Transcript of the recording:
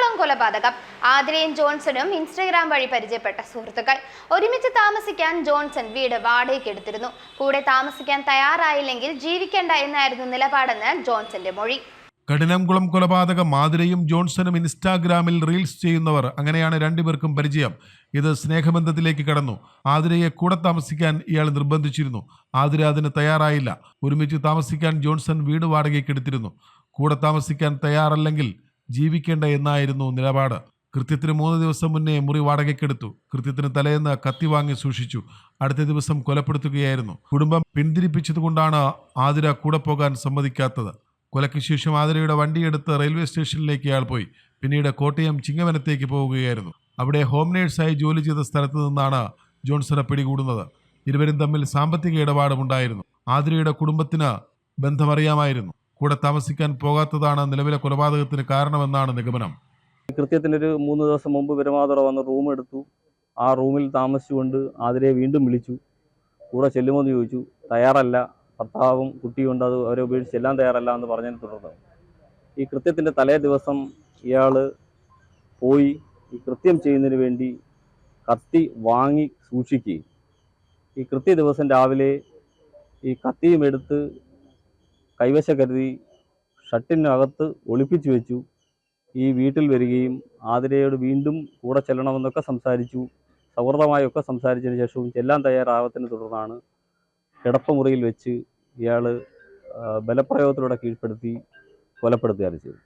കഠിനാകുളം കൊലപാതകം? ആതിരയും ജോൺസണും ഇൻസ്റ്റഗ്രാം വഴി പരിചയപ്പെട്ട സുഹൃത്തുക്കൾ. ഒരുമിച്ച് താമസിക്കാൻ ജോൺസൺ വീട് വാടകയ്ക്ക് എടുത്തിരുന്നു. കൂടെ താമസിക്കാൻ തയ്യാറായില്ലെങ്കിൽ ജീവിക്കേണ്ട എന്നായിരുന്നു നിലപാടെന്ന് ജോൺസന്റെ മൊഴി. കഠിനംകുളം കൊലപാതകം മാതിരയും ജോൺസണും ഇൻസ്റ്റാഗ്രാമിൽ റീൽസ് ചെയ്യുന്നവർ. അങ്ങനെയാണ് രണ്ടുപേർക്കും പരിചയം. ഇത് സ്നേഹബന്ധത്തിലേക്ക് കടന്നു. ആതിരയെ കൂടെ താമസിക്കാൻ ഇയാൾ നിർബന്ധിച്ചിരുന്നു. ആതിര അതിന് തയ്യാറായില്ല. ഒരുമിച്ച് താമസിക്കാൻ ജോൺസൺ വീട് വാടകയ്ക്ക് എടുത്തിരുന്നു. കൂടെ താമസിക്കാൻ തയ്യാറല്ലെങ്കിൽ ജീവിക്കേണ്ട എന്നായിരുന്നു നിലപാട്. കൃത്യത്തിന് മൂന്ന് ദിവസം മുന്നേ മുറി വാടകയ്ക്കെടുത്തു. കൃത്യത്തിന് തലേന്ന് കത്തി വാങ്ങി സൂക്ഷിച്ചു. അടുത്ത ദിവസം കൊലപ്പെടുത്തുകയായിരുന്നു. കുടുംബം പിന്തിരിപ്പിച്ചതുകൊണ്ടാണ് ആതിര കൂടെ പോകാൻ സമ്മതിക്കാത്തത്. കൊലയ്ക്ക് ശേഷം ആതിരയുടെ വണ്ടിയെടുത്ത് റെയിൽവേ സ്റ്റേഷനിലേക്ക് അയാൾ പോയി. പിന്നീട് കോട്ടയം ചിങ്ങവനത്തേക്ക് പോവുകയായിരുന്നു. അവിടെ ഹോം നേഴ്സായി ജോലി ചെയ്ത സ്ഥലത്ത് നിന്നാണ് ജോൺസനെ പിടികൂടുന്നത്. ഇരുവരും തമ്മിൽ സാമ്പത്തിക ഇടപാടുമുണ്ടായിരുന്നു. ആതിരയുടെ കുടുംബത്തിന് ബന്ധമറിയാമായിരുന്നു. കൂടെ താമസിക്കാൻ പോകാത്തതാണ് നിലവിലെ കൊലപാതകത്തിന് കാരണമെന്നാണ് നിഗമനം. ഈ കൃത്യത്തിനൊരു മൂന്ന് ദിവസം മുമ്പ് വിരമാതോടെ വന്ന് റൂം എടുത്തു. ആ റൂമിൽ താമസിച്ചുകൊണ്ട് ആതിരയെ വീണ്ടും വിളിച്ചു. കൂടെ ചെല്ലുമോ എന്ന് ചോദിച്ചു. തയ്യാറല്ല. ഭർത്താവും കുട്ടിയുണ്ട് അത് അവരെ ഉപേക്ഷിച്ച് ചെല്ലാൻ തയ്യാറല്ല എന്ന് പറഞ്ഞതിനെ തുടർന്ന്. ഈ കൃത്യത്തിന്റെ തലേ ദിവസം ഇയാൾ പോയി ഈ കൃത്യം ചെയ്യുന്നതിന് വേണ്ടി കത്തി വാങ്ങി സൂക്ഷിക്കുകയും. ഈ കൃത്യ ദിവസം രാവിലെ ഈ കത്തിയും എടുത്ത് കൈവശ കരുതി ഷട്ടിനകത്ത് ഒളിപ്പിച്ചു വെച്ചു. ഈ വീട്ടിൽ വരികയും ആതിരയോട് വീണ്ടും കൂടെ ചെല്ലണമെന്നൊക്കെ സംസാരിച്ചു. സൗഹൃദമായൊക്കെ സംസാരിച്ചതിന് ശേഷവും ചെല്ലാൻ തയ്യാറാവത്തിന് തുടർന്നാണ് കിടപ്പമുറിയിൽ വെച്ച് ഇയാൾ ബലപ്രയോഗത്തിലൂടെ കീഴ്പ്പെടുത്തി കൊലപ്പെടുത്തുകയാണ് ചെയ്തത്.